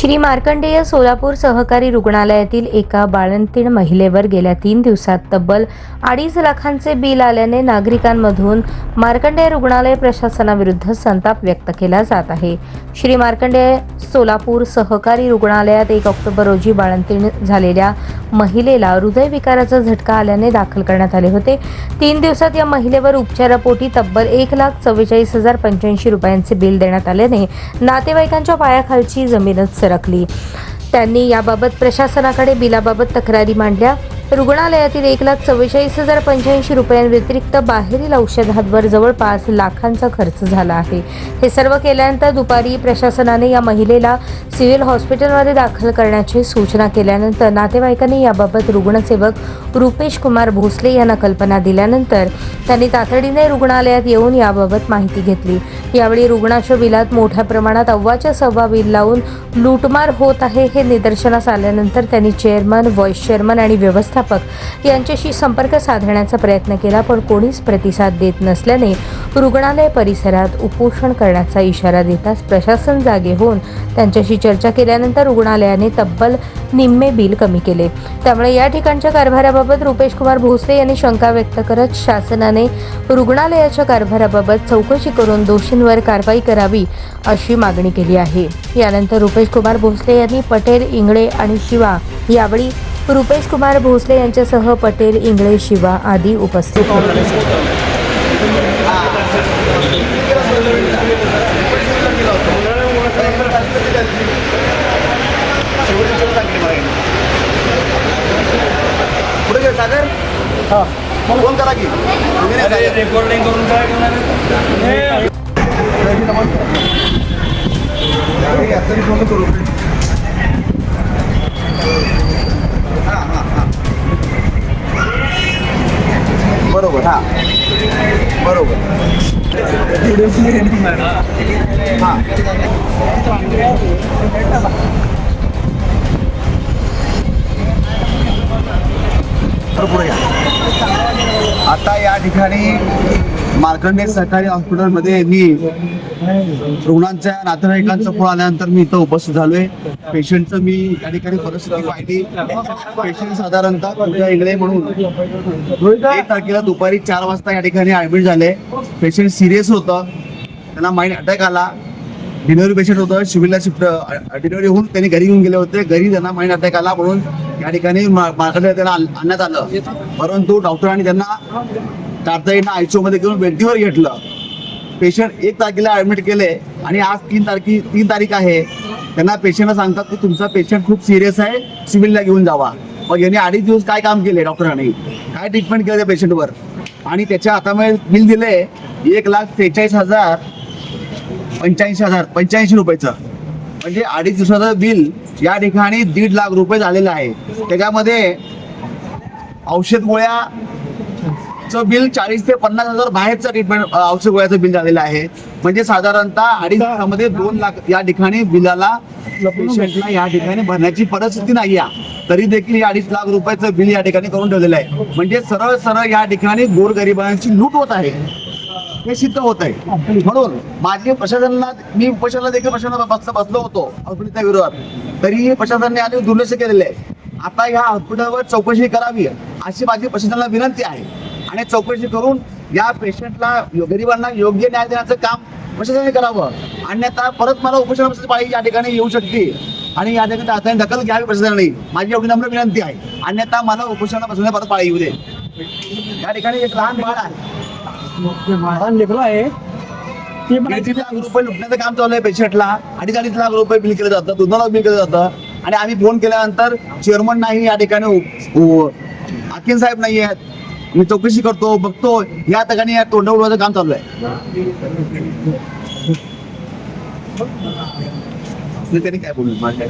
श्री मार्कंडेय सोलापूर सहकारी रुग्णालयातील एका बाळंतीण महिलेवर गेल्या तीन दिवसात तब्बल अडीच लाखांचे बिल आल्याने नागरिकांमधून मार्कंडेय रुग्णालय प्रशासनाविरुद्ध संताप व्यक्त केला जात आहे. श्री मार्कंडेय सोलापूर सहकारी रुग्णालयात एक ऑक्टोबर रोजी बाळंतीण झालेल्या महिलेला हृदयविकाराचा झटका आल्याने दाखल करण्यात आले होते. तीन दिवसात या महिलेवर उपचारापोटी तब्बल एक लाख चव्वेचाळीस हजार पंच्याऐंशी रुपयांचे बिल देण्यात आल्याने नातेवाईकांच्या पायाखालची जमीनच सरकली. त्यांनी याबाबत प्रशासनाकडे बिलाबाबत तक्रारी मांडल्या. रुग्णालयातील एक लाख चव्वेचाळीस हजार पंच्याऐंशी रुपयांव्यतिरिक्त बाहेरील औषधांवर जवळपास लाखांचा खर्च झाला आहे. हे सर्व केल्यानंतर दुपारी प्रशासनाने या महिलेला सिव्हिल हॉस्पिटलमध्ये दाखल करण्याची सूचना केल्यानंतर नातेवाईकांनी याबाबत रुग्णसेवक रुपेश कुमार भोसले यांना कल्पना दिल्यानंतर त्यांनी तातडीने रुग्णालयात येऊन याबाबत माहिती घेतली. यावेळी रुग्णाच्या बिलात मोठ्या प्रमाणात अव्वाच्या सव्वा बिल लावून लूटमार होत आहे हे निदर्शनास आल्यानंतर त्यांनी चेअरमन व्हाईस चेअरमन आणि व्यवस्था व्यवस्थापक यांच्याशी संपर्क साधण्याचा प्रयत्न केला पण कोणीच प्रतिसाद देत नसल्याने रुग्णालय परिसरात उपोषण करण्याचा इशारा देताच प्रशासन जागे होऊन त्यांच्याशी चर्चा केल्यानंतर रुग्णालयाने तब्बल निम्मे बिल कमी केले. त्यामुळे या ठिकाणच्या कारभाराबाबत रुपेश कुमार भोसले यांनी शंका व्यक्त करत शासनाने रुग्णालयाच्या कारभाराबाबत चौकशी करून दोषींवर कारवाई करावी अशी मागणी केली आहे. यानंतर रुपेश कुमार भोसले यांनी पटेल इंगळे आणि शिवा यावेळी रुपेश कुमार भोसले यांच्यासह पटेल इंगळे शिवा आदी उपस्थित होते. हा. बरोबर. हा. पुढे घ्या आता या ठिकाणी मार्कंडे सरकारी हॉस्पिटलमध्ये मी रुग्णांच्या नातेवाईकांचा फोन आल्यानंतर मी इथं उपस्थित झालोय. पेशंटचं मी या ठिकाणी परिस्थिती पाहिली. पेशंट साधारणतः पूजा इंगळे म्हणून एक तारखेला दुपारी चार वाजता या ठिकाणी ऍडमिट झाले. पेशंट सिरियस होतं. त्यांना माइंड अटॅक आला. डिलिव्हरी पेशंट होतं. सिव्हिलला शिफ्ट डिलिव्हरी होऊन त्यांनी घरी घेऊन गेले होते. घरी त्यांना माइंड अटॅक आला म्हणून या ठिकाणी मार्कंडे त्यांना आण- आणण्यात आलं. परंतु डॉक्टरांनी त्यांना तातडीनं आयसीयू मध्ये घेऊन बेडीवर घेतलं. पेशंट एक तारखेला ऍडमिट केले आणि आज तीन तारखे तीन तारीख आहे. त्यांना पेशंटला सांगतात की तुमचा पेशंट खूप सिरियस आहे सिव्हिलला घेऊन जावा. मग यांनी अडीच दिवस काय काम केले डॉक्टरांनी काय ट्रीटमेंट केलं त्या पेशंटवर? आणि त्याच्या हातामध्ये बिल दिले एक लाख त्रेचाळीस हजार पंच्याऐंशी हजार पंच्याऐंशी रुपयाचं. म्हणजे अडीच दिवसाचं बिल या ठिकाणी दीड लाख रुपये झालेलं आहे. त्याच्यामध्ये औषध गोळ्या चं बिल चाळीस ते पन्नास हजार बाहेरचं ट्रीटमेंट औषध गोळ्याचं बिल झालेलं आहे. म्हणजे साधारणतः अडीच मध्ये दोन लाख या ठिकाणी बिलाला पेशंटला या ठिकाणी भरण्याची परिस्थिती नाही आहे. तरी देखील या अडीच लाख रुपयाचं बिल या ठिकाणी करून ठेवलेलं आहे. म्हणजे सरळ सरळ या ठिकाणी गोरगरिबांची लूट होत आहे. हे सिद्ध होत आहे. म्हणून माझे प्रशासनाला मी उपोषणाला देखील प्रशासनाला बसलो होतो हॉस्पिटलच्या विरोधात. तरीही प्रशासनाने आणि दुर्लक्ष केलेले आहे. आता ह्या हॉस्पिटलवर चौकशी करावी अशी माझी प्रशासनाला विनंती आहे. आणि चौकशी करून या पेशंटला गरिबांना योग्य न्याय देण्याचं काम प्रशासनाने करावं. अन्यथा परत मला उपोषण पाळी या ठिकाणी येऊ शकते आणि या ठिकाणी हाताने दखल घ्यावी प्रशासनाने. माझी एवढी नम्र विनंती आहे. अन्यथा मला उपोषणाला बसवण्या परत पाळी येऊ दे. या ठिकाणी एक लहान बाळ आहे. ते लाख रुपये लुटण्याचं काम चालू आहे पेशंटला. अडीच अडीच लाख रुपये बिल केलं जातं दोन लाख बिल केलं जातं. आणि आम्ही फोन केल्यानंतर चेअरमन नाही या ठिकाणी हाकीम साहेब नाही आहेत. मी चौकशी करतो बघतो. या ठिकाणी या तोंडवळवाचं काम चालू आहे. आपलं त्यांनी काय बोलू? माझ्या